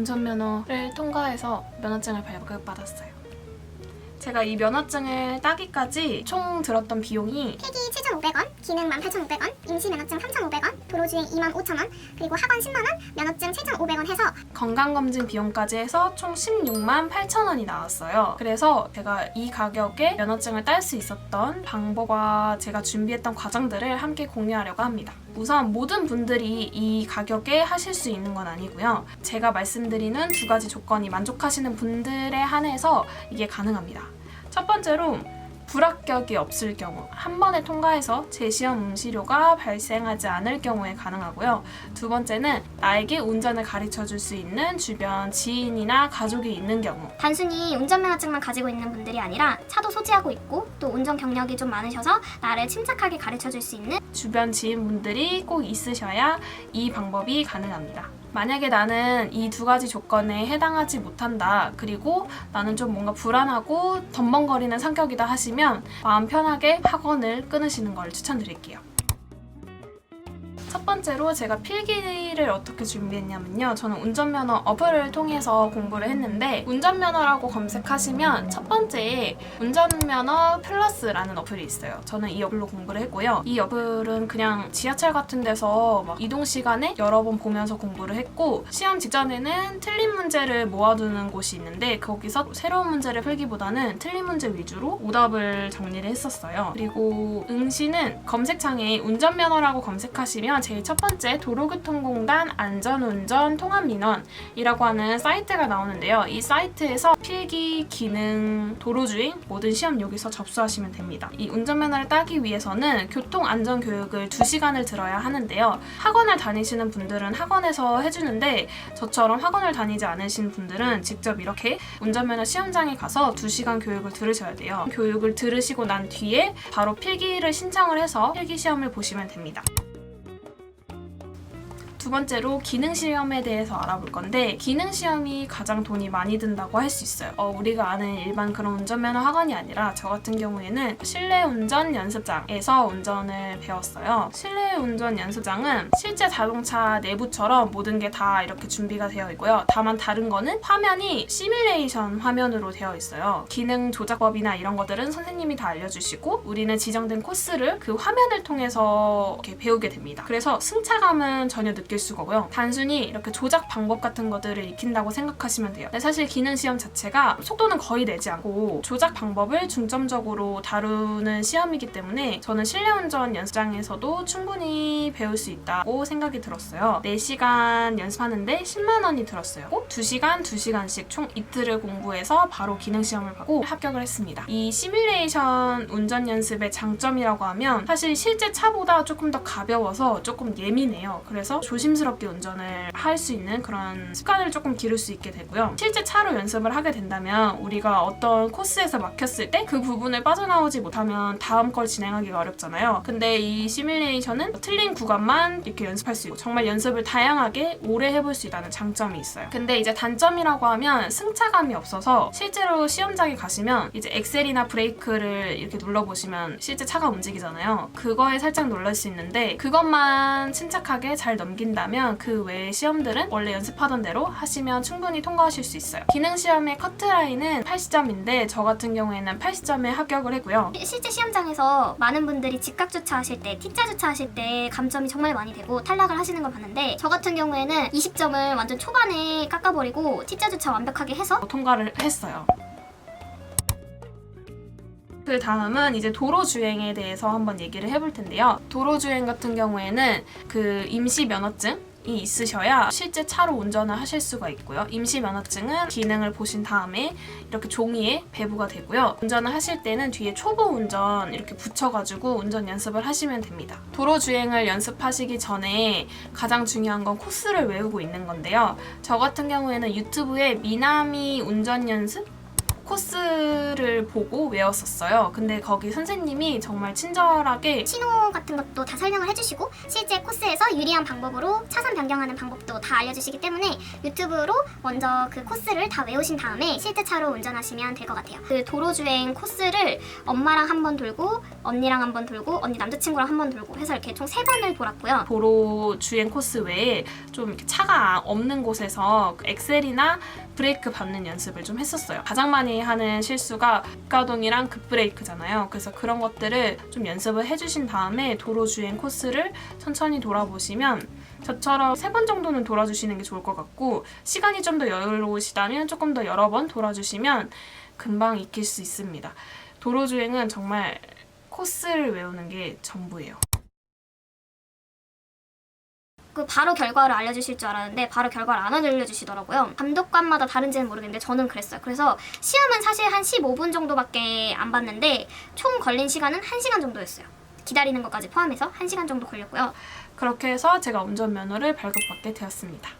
운전면허를 통과해서 면허증을 발급받았어요. 제가 이 면허증을 따기까지 총 들었던 비용이 필기 7,500원, 기능 18,500원, 임시 면허증 3,500원, 도로주행 25,000원, 그리고 학원 10만 원, 면허증 7,500원 해서 건강검진 비용까지 해서 총 16만 8천 원이 나왔어요. 그래서 제가 이 가격에 면허증을 딸 수 있었던 방법과 제가 준비했던 과정들을 함께 공유하려고 합니다. 우선 모든 분들이 이 가격에 하실 수 있는 건 아니고요. 제가 말씀드리는 두 가지 조건이 만족하시는 분들에 한해서 이게 가능합니다. 첫 번째로 불합격이 없을 경우 한 번에 통과해서 재시험 응시료가 발생하지 않을 경우에 가능하고요. 두 번째는 나에게 운전을 가르쳐 줄 수 있는 주변 지인이나 가족이 있는 경우 단순히 운전면허증만 가지고 있는 분들이 아니라 차도 소지하고 있고 또 운전 경력이 좀 많으셔서 나를 침착하게 가르쳐 줄 수 있는 주변 지인분들이 꼭 있으셔야 이 방법이 가능합니다. 만약에 나는 이 두 가지 조건에 해당하지 못한다. 그리고 나는 좀 뭔가 불안하고 덤벙거리는 성격이다 하시면 마음 편하게 학원을 끊으시는 걸 추천드릴게요. 첫 번째로 제가 필기를 어떻게 준비했냐면요. 저는 운전면허 어플을 통해서 공부를 했는데 운전면허라고 검색하시면 첫 번째에 운전면허 플러스라는 어플이 있어요. 저는 이 어플로 공부를 했고요. 이 어플은 그냥 지하철 같은 데서 막 이동 시간에 여러 번 보면서 공부를 했고 시험 직전에는 틀린 문제를 모아두는 곳이 있는데 거기서 새로운 문제를 풀기보다는 틀린 문제 위주로 오답을 정리를 했었어요. 그리고 응시는 검색창에 운전면허라고 검색하시면 제일 첫 번째 도로교통공단 안전운전 통합민원이라고 하는 사이트가 나오는데요. 이 사이트에서 필기, 기능, 도로주행 모든 시험 여기서 접수하시면 됩니다. 이 운전면허를 따기 위해서는 교통안전교육을 2시간을 들어야 하는데요. 학원을 다니시는 분들은 학원에서 해주는데 저처럼 학원을 다니지 않으신 분들은 직접 이렇게 운전면허 시험장에 가서 2시간 교육을 들으셔야 돼요. 교육을 들으시고 난 뒤에 바로 필기를 신청을 해서 필기 시험을 보시면 됩니다. 두 번째로 기능 시험에 대해서 알아볼 건데 기능 시험이 가장 돈이 많이 든다고 할 수 있어요. 어, 우리가 아는 일반 그런 운전면허 학원이 아니라 저 같은 경우에는 실내 운전 연습장에서 운전을 배웠어요. 실내 운전 연습장은 실제 자동차 내부처럼 모든 게 다 이렇게 준비가 되어 있고요. 다만 다른 거는 화면이 시뮬레이션 화면으로 되어 있어요. 기능 조작법이나 이런 것들은 선생님이 다 알려주시고 우리는 지정된 코스를 그 화면을 통해서 이렇게 배우게 됩니다. 그래서 승차감은 전혀 느낄 없고요. 단순히 이렇게 조작 방법 같은 것들을 익힌다고 생각하시면 돼요. 근데 사실 기능 시험 자체가 속도는 거의 내지 않고 조작 방법을 중점적으로 다루는 시험이기 때문에 저는 실내 운전 연습장에서도 충분히 배울 수 있다고 생각이 들었어요. 4시간 연습하는데 10만 원이 들었어요. 꼭 2시간, 2시간씩 총 이틀을 공부해서 바로 기능 시험을 받고 합격을 했습니다. 이 시뮬레이션 운전 연습의 장점이라고 하면 사실 실제 차보다 조금 더 가벼워서 조금 예민해요. 그래서 조심 스럽게 운전을 할 수 있는 그런 습관을 조금 기를 수 있게 되고요. 실제 차로 연습을 하게 된다면 우리가 어떤 코스에서 막혔을 때 그 부분을 빠져나오지 못하면 다음 걸 진행하기가 어렵잖아요. 근데 이 시뮬레이션은 틀린 구간만 이렇게 연습할 수 있고 정말 연습을 다양하게 오래 해볼 수 있다는 장점이 있어요. 근데 이제 단점이라고 하면 승차감이 없어서 실제로 시험장에 가시면 이제 엑셀이나 브레이크를 이렇게 눌러보시면 실제 차가 움직이잖아요. 그거에 살짝 놀랄 수 있는데 그것만 침착하게 잘 넘긴다면 그 외의 시험 들은 원래 연습하던 대로 하시면 충분히 통과하실 수 있어요. 기능 시험의 커트라인은 80점인데 저 같은 경우에는 80점에 합격을 했고요. 실제 시험장에서 많은 분들이 직각 주차하실 때 T자 주차하실 때 감점이 정말 많이 되고 탈락을 하시는 걸 봤는데 저 같은 경우에는 20점을 완전 초반에 깎아버리고 T자 주차 완벽하게 해서 통과를 했어요. 그 다음은 이제 도로 주행에 대해서 한번 얘기를 해볼 텐데요. 도로 주행 같은 경우에는 그 임시 면허증 이 있으셔야 실제 차로 운전을 하실 수가 있고요. 임시 면허증은 기능을 보신 다음에 이렇게 종이에 배부가 되고요. 운전을 하실 때는 뒤에 초보 운전 이렇게 붙여가지고 운전 연습을 하시면 됩니다. 도로 주행을 연습하시기 전에 가장 중요한 건 코스를 외우고 있는 건데요. 저 같은 경우에는 유튜브에 미나미 운전 연습 코스를 보고 외웠었어요. 근데 거기 선생님이 정말 친절하게 신호 같은 것도 다 설명을 해주시고 실제 코스에서 유리한 방법으로 차선 변경하는 방법도 다 알려주시기 때문에 유튜브로 먼저 그 코스를 다 외우신 다음에 실제 차로 운전하시면 될 것 같아요. 그 도로 주행 코스를 엄마랑 한 번 돌고 언니랑 한 번 돌고 언니 남자친구랑 한 번 돌고 해서 이렇게 총 세 번을 돌았고요. 도로 주행 코스 외에 좀 차가 없는 곳에서 그 엑셀이나 브레이크 밟는 연습을 좀 했었어요. 가장 하는 실수가 급가동이랑 급브레이크잖아요. 그래서 그런 것들을 좀 연습을 해주신 다음에 도로 주행 코스를 천천히 돌아보시면 저처럼 세 번 정도는 돌아주시는 게 좋을 것 같고 시간이 좀 더 여유로우시다면 조금 더 여러 번 돌아주시면 금방 익힐 수 있습니다. 도로 주행은 정말 코스를 외우는 게 전부예요. 그 바로 결과를 알려주실 줄 알았는데 바로 결과를 안 알려주시더라고요. 감독관마다 다른지는 모르겠는데 저는 그랬어요. 그래서 시험은 사실 한 15분 정도밖에 안 봤는데 총 걸린 시간은 1시간 정도였어요. 기다리는 것까지 포함해서 1시간 정도 걸렸고요. 그렇게 해서 제가 운전면허를 발급받게 되었습니다.